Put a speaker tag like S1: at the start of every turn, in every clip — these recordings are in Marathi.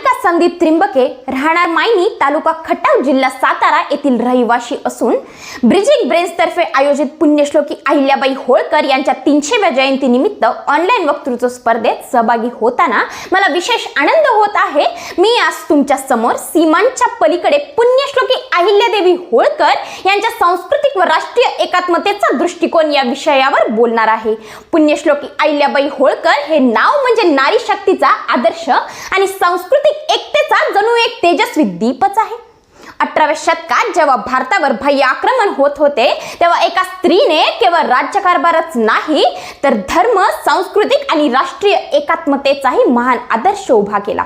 S1: सानिका संदीप त्रिंबके राहणार मायनी तालुका खटाव जिल्हा सातारा येथील रहिवाशी असून ब्रिजिंग ब्रेन्सतर्फे आयोजित पुण्यश्लोकी अहिल्याबाई होळकर यांच्या तीनशेव्या जयंतीनिमित्त ऑनलाईन वक्तृत्व स्पर्धेत सहभागी होताना मला विशेष आनंद होत आहे. मी आज तुमच्यासमोर सीमांच्या पलीकडे पुण्यश्लोकी अहिल्यादेवी होळकर यांच्या सांस्कृतिक व राष्ट्रीय एकात्मतेचा दृष्टिकोन या विषयावर बोलणार आहे. पुण्यश्लोकी अहिल्याबाई होळकर हे नाव म्हणजे नारी शक्तीचा आदर्श आणि सांस्कृतिक एकतेचा जणू एक तेजस्वी दीपच आहे. अठराव्या शतकात जेव्हा भारतावर भय आक्रमण होत होते तेव्हा एका स्त्रीने केवळ राज्यकारभारच नाही तर धर्म सांस्कृतिक आणि राष्ट्रीय एकात्मतेचाही महान आदर्श उभा केला.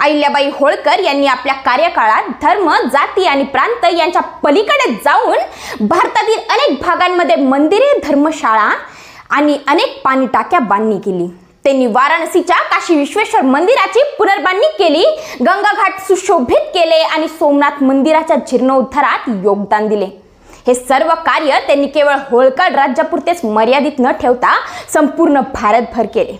S1: अहिल्याबाई होळकर यांनी आपल्या कार्यकाळात धर्म जाती आणि प्रांत यांच्या पलीकडे जाऊन भारतातील अनेक भागांमध्ये मंदिरे धर्मशाळा आणि अनेक पाणी टाक्या बांधणी केली. त्यांनी वाराणसीच्या काशी विश्वेश्वर मंदिराची पुनर्बांधणी केली. गंगा घाट सुशोभित केले आणि सोमनाथ मंदिराच्या जीर्णोद्धारात योगदान दिले. हे सर्व कार्य त्यांनी केवळ होळकर राज्यापुरतेच मर्यादित न ठेवता संपूर्ण भारतभर केले.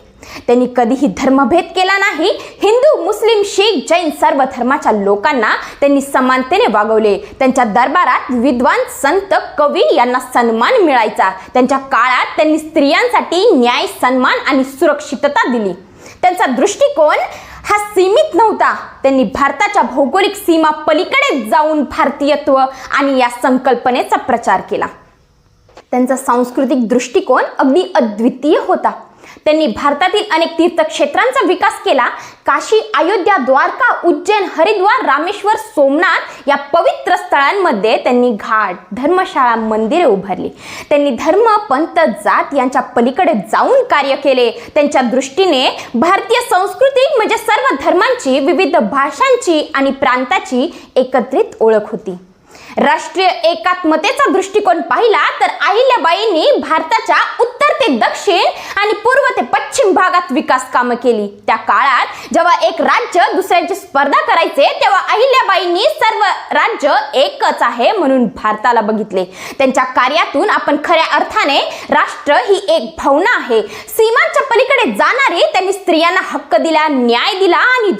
S1: त्यांनी कधीही धर्मभेद केला नाही. हिंदू मुस्लिम शीख जैन सर्व धर्माच्या लोकांना त्यांनी समानतेने वागवले. त्यांच्या दरबारात विद्वान संत कवी यांना सन्मान मिळायचा. त्यांच्या काळात त्यांनी स्त्रियांसाठी न्याय सन्मान आणि सुरक्षितता दिली. त्यांचा दृष्टिकोन हा सीमित नव्हता. त्यांनी भारताच्या भौगोलिक सीमा पलीकडे जाऊन भारतीयत्व आणि या संकल्पनेचा प्रचार केला. त्यांचा सांस्कृतिक दृष्टिकोन अगदी अद्वितीय होता. त्यांनी भारतातील अनेक तीर्थक्षेत्रांचा विकास केला. काशी अयोध्या द्वारका उज्जैन हरिद्वार रामेश्वर सोमनाथ या पवित्र स्थळांमध्ये त्यांनी घाट धर्मशाळा मंदिरे उभारली. त्यांनी धर्म पंत जात यांच्या पलीकडे जाऊन कार्य केले. त्यांच्या दृष्टीने भारतीय संस्कृती म्हणजे सर्व धर्मांची विविध भाषांची आणि प्रांताची एकत्रित ओळख होती. राष्ट्रीय एकात्मतेचा दृष्टिकोन पाहिला तर अहिल्याबाईंनी भारताच्या उत्तर ते दक्षिण आणि पूर्व ते पश्चिम भागात विकास कामं केली. त्या काळात जेव्हा एक राज्य दुसऱ्यांची स्पर्धा करायचे तेव्हा अहिल्याबाईंनी सर्व राज्य एकच आहे म्हणून भारताला बघितले. त्यांच्या कार्यातून आपण खऱ्या अर्थाने राष्ट्र ही एक भावना आहे. सीमांच्या पलीकडे जाणारी त्यांनी स्त्रियांना हक्क दिला न्याय दिला आणि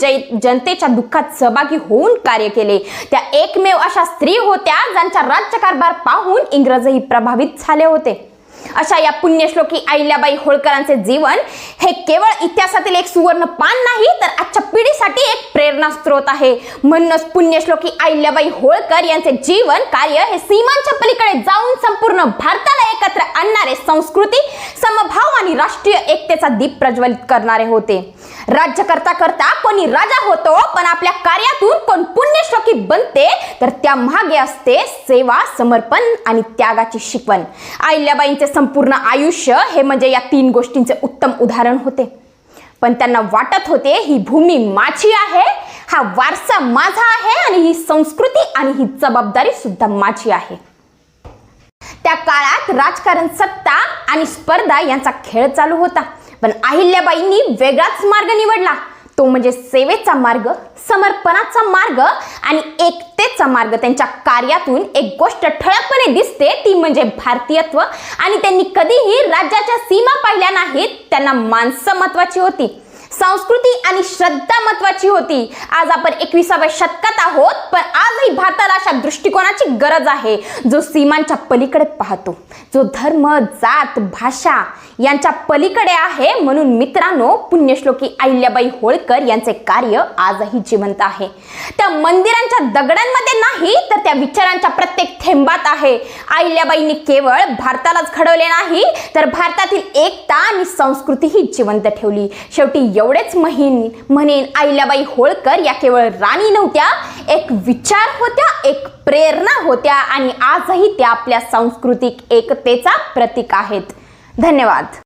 S1: जनतेच्या दुःखात सहभागी होऊन कार्य केले. त्या एकमेव अशा स्त्री होत्या ज्यांचा राज्यकारभार पाहून इंग्रजही प्रभावित झाले होते. अशा या पुण्यश्लोकी अहिल्याबाई होळकरांचे जीवन हे केवळ इतिहासातील एक सुवर्ण पान नाही तर आजच्या पिढीसाठी एक प्रेरणा स्रोत आहे. म्हणूनच पुण्यश्लोकी अहिल्याबाई होळकर यांचे जीवन कार्य हे सीमांच्या पलीकडे जाऊन संपूर्ण भारताला एकत्र आणणारे संस्कृती समभाव आणि राष्ट्रीय एकतेचा दीप प्रज्वलित करणारे होते. राज्य करता करता कोणी राजा होतो पण आपल्या कार्यातून कोण पुण्यश्लोकी बनते तर त्या मागे असते सेवा समर्पण आणि त्यागाची शिकवण. अहिल्याबाईंचे संपूर्ण आयुष्य हे म्हणजे या तीन गोष्टींचे उत्तम उदाहरण होते. पण त्यांना वाटत होते ही भूमी माझी आहे हा वारसा माझा आहे आणि ही संस्कृती आणि ही जबाबदारी सुद्धा माझी आहे. त्या काळात राजकारण सत्ता आणि स्पर्धा यांचा खेळ चालू होता. पण अहिल्याबाईंनी वेगळाच मार्ग निवडला. तो म्हणजे सेवेचा मार्ग समर्पणाचा मार्ग आणि एकतेचा मार्ग. त्यांच्या कार्यातून एक गोष्ट ठळकपणे दिसते ती म्हणजे भारतीयत्व. आणि त्यांनी कधीही राज्याच्या सीमा पाहिल्या नाहीत त्यांना माणसं महत्वाची होती. संस्कृती आणि श्रद्धा महत्वाची होती. आज आपण एकविसाव्या शतकात आहोत पण आजही भारताला अशा दृष्टिकोनाची गरज आहे जो सीमांच्या पलीकडे पाहतो. जो धर्म जात भाषा यांच्या पलीकडे आहे म्हणून मित्रांनो पुण्यश्लोकी अहिल्याबाई होळकर यांचे कार्य आजही जिवंत आहे. त्या मंदिरांच्या दगडांमध्ये नाही तर त्या विचारांच्या प्रत्येक थेंबात आहे. अहिल्याबाईंनी केवळ भारतालाच घडवले नाही तर भारतातील एकता आणि संस्कृतीही जिवंत ठेवली. शेवटी एवढेच महिन म्हणेन अहिल्याबाई होळकर या केवळ राणी नव्हत्या एक विचार होत्या एक प्रेरणा होत्या आणि आजही त्या आपल्या सांस्कृतिक एकतेचा प्रतीक आहेत. धन्यवाद.